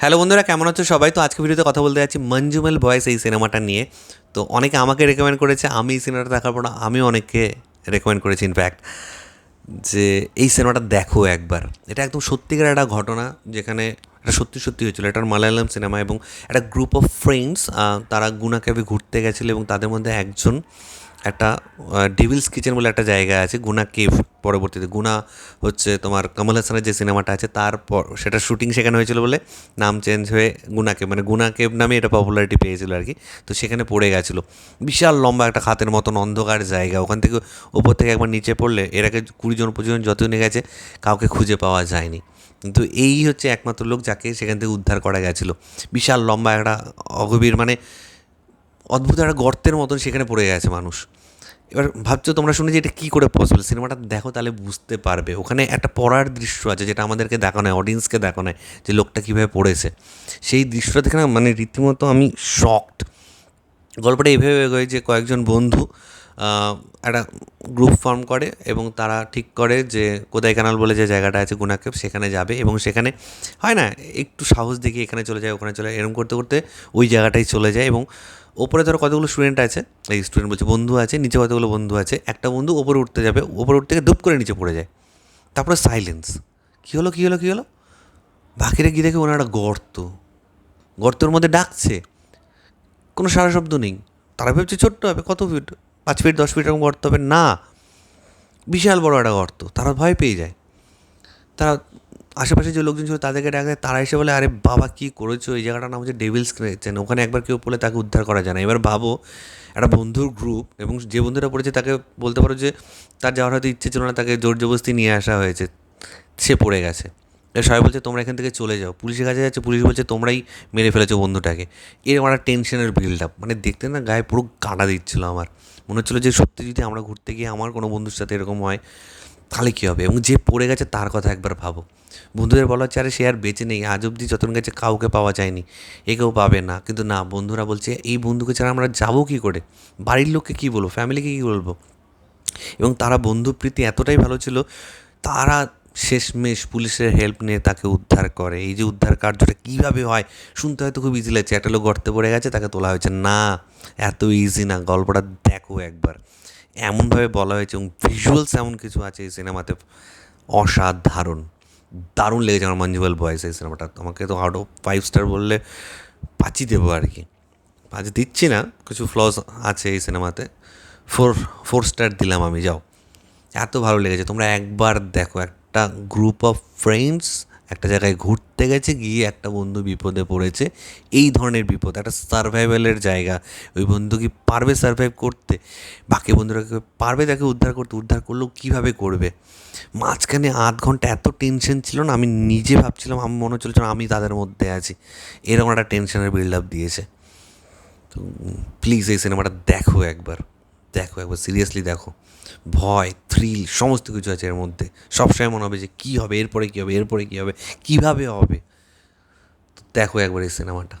Hello বন্ধুরা, কেমন আছো সবাই? তো আজকে ভিডিওতে কথা বলতে যাচ্ছি মঞ্জুমেল বয়েস এই সিনেমাটা নিয়ে। তো অনেকে আমাকে রেকমেন্ড করেছে, আমি এই সিনেমাটা দেখার পর আমিও অনেককে রেকমেন্ড করেছি ইনফ্যাক্ট যে এই সিনেমাটা দেখো একবার। এটা একদম সত্যিকার একটা ঘটনা, যেখানে এটা সত্যি সত্যি হয়েছিল। এটা মালায়ালাম সিনেমা এবং একটা গ্রুপ অফ ফ্রেন্ডস তারা গুনা ক্যাবে ঘুরতে গেছিল এবং তাদের মধ্যে একজন একটা ডেভিলস কিচেন বলে একটা জায়গা আছে, গুনা কেভ। পরবর্তীতে গুনা হচ্ছে তোমার কমল হাসানের যে সিনেমাটা আছে, তারপর সেটা শুটিং সেখানে হয়েছিল বলে নাম চেঞ্জ হয়ে গুনা কেভ মানে গুনা কেভ নামে এটা পপুলারিটি পেয়েছিল আর কি। তো সেখানে পড়ে গেছিল। বিশাল লম্বা একটা খাতের মতন অন্ধকার জায়গা। ওখান থেকে ওপর থেকে একবার নিচে পড়লে এর আগে কুড়ি জন, পঁচিশ জন যতজনে গেছে, কাউকে খুঁজে পাওয়া যায়নি। কিন্তু এই হচ্ছে একমাত্র লোক যাকে সেখান থেকে উদ্ধার করা গেছিল। বিশাল লম্বা একটা অগভীর মানে অদ্ভুত একটা গর্তের মতন সেখানে পড়ে গেছে মানুষ। এবার ভাবছ তোমরা শুনে যে এটা কী করে পসিবল সিনেমাটা দেখো তাহলে বুঝতে পারবে। ওখানে একটা পড়ার দৃশ্য আছে যেটা আমাদেরকে দেখানো হয় অডিয়েন্সকে দেখানো হয় যে লোকটা কীভাবে পড়েছে। সেই দৃশ্যটা দেখে না মানে রীতিমতো আমি শকড গল্পটা এইভাবে এগোয় যে কয়েকজন বন্ধু একটা গ্রুপ ফর্ম করে এবং তারা ঠিক করে যে কোদাই কানাল বলে যে জায়গাটা আছে গুনাকেব সেখানে যাবে এবং সেখানে হয় না, একটু সাহস দেখিয়ে এখানে চলে যায়, ওখানে চলে এরকম করতে করতে ওই জায়গাটাই চলে যায় এবং ওপরে ধরো কতগুলো স্টুডেন্ট আছে? এই স্টুডেন্ট বলছে বন্ধু আছে, নিচে কতগুলো বন্ধু আছে? একটা বন্ধু ওপরে উঠতে যাবে, ওপরে উঠতে গিয়ে দুপ করে নিচে পড়ে যায়। তারপরে সাইলেন্স কী হলো কী হলো কী হলো? বাকিরা গিয়ে দেখে ওনার একটা গর্ত। গর্তের মধ্যে ডাকছে। কোনো সারা শব্দ নেই। তারা ভেবছে ছোট্ট হবে, কত ফিট পাঁচ ফিট দশ ফিট এরকম গর্ত হবে? না। বিশাল বড় একটা গর্ত। তারা ভয় পেয়ে যায়। তারা আশেপাশে যে লোকজন ছিল তাদেরকে ডাকে তারা এসে বলে, আরে বাবা, কী করেছ? এই জায়গাটার নাম হচ্ছে ডেভিলস ক্রেচেন ওখানে একবার কেউ পড়লে তাকে উদ্ধার করা যায় না। এবার ভাবো, একটা বন্ধুর গ্রুপ এবং যে বন্ধুরা পড়েছে তাকে বলতে পারো যে, তার যাওয়ার হয়তো ইচ্ছে ছিল না, তাকে জোর জবস্তি নিয়ে আসা হয়েছে। সে পড়ে গেছে। এবার সবাই বলছে, তোমরা এখান থেকে চলে যাও। পুলিশের কাছে যাচ্ছে, পুলিশ বলছে, তোমরাই মেরে ফেলেছো বন্ধুটাকে। এরকম একটা টেনশনের বিল্ড আপ মানে দেখতে না গায়ে পুরো কাঁটা দিচ্ছিল আমার। মনে হচ্ছিল যে সত্যি যদি আমরা ঘুরতে গিয়ে আমার কোনো বন্ধুর সাথে এরকম হয় তাহলে কী হবে? এবং যে পড়ে গেছে তার কথা একবার ভাবো। বন্ধুদের বলা হচ্ছে আরে সে আর বেঁচে নেই। আজ অবধি যতন গেছে কাউকে পাওয়া যায়নি। একেও পাবে না। কিন্তু না, বন্ধুরা বলছে, এই বন্ধুকে ছাড়া আমরা যাব কী করে? বাড়ির লোককে কী বলব? ফ্যামিলিকে কী বলব? এবং তারা বন্ধুপ্রীতি এতটাই ভালো ছিল, তারা শেষমেশ পুলিশের হেল্প নিয়ে তাকে উদ্ধার করে। এই যে উদ্ধার কার্যটা কীভাবে হয়, শুনতে হয়তো খুব ইজি লাগছে। একটা লোক গর্তে পড়ে গেছে, তাকে তোলা হয়েছে। না, এত ইজি না। গল্পটা দেখো একবার। এমনভাবে বলা হয়েছে এবং ভিজুয়ালস এমন কিছু আছে এই সিনেমাতে অসাধারণ। দারুণ লেগেছে আমার মঞ্জুয়াল বয়েস এই সিনেমাটা আমাকে তো আউট অফ ফাইভ স্টার বললে পাঁচই দেবো আর কি। পাঁচ দিচ্ছি না, কিছু ফ্লস আছে এই সিনেমাতে ফোর ফোর স্টার দিলাম আমি, যাও। এত ভালো লেগেছে, তোমরা একবার দেখো একটা গ্রুপ অফ ফ্রেন্ডস একটা জায়গায় ঘুরতে গেছে, গিয়ে একটা বন্ধু বিপদে পড়েছে। এই ধরনের বিপদ, একটা সার্ভাইভালের জায়গা। ওই বন্ধু কি পারবে সার্ভাইভ করতে? বাকি বন্ধুরা পারবে তাকে উদ্ধার করতে? উদ্ধার করলেও কীভাবে করবে? মাঝখানে আধ ঘণ্টা এত টেনশন ছিল না, আমি নিজে ভাবছিলাম, আমি মনে হচ্ছিল আমি তাদের মধ্যে আছি। এরকম একটা টেনশনের বিল্ড আপ দিয়েছে। তো প্লিজ এই সিনেমাটা দেখো একবার। দেখো, একবার সিরিয়াসলি দেখো। ভয় থ্রিল সমস্ত কিছু আছে এর মধ্যে। সবসময় মনে হবে যে, কী হবে, এরপরে কী হবে, এরপরে কী হবে, কীভাবে হবে? দেখো একবার এই সিনেমাটা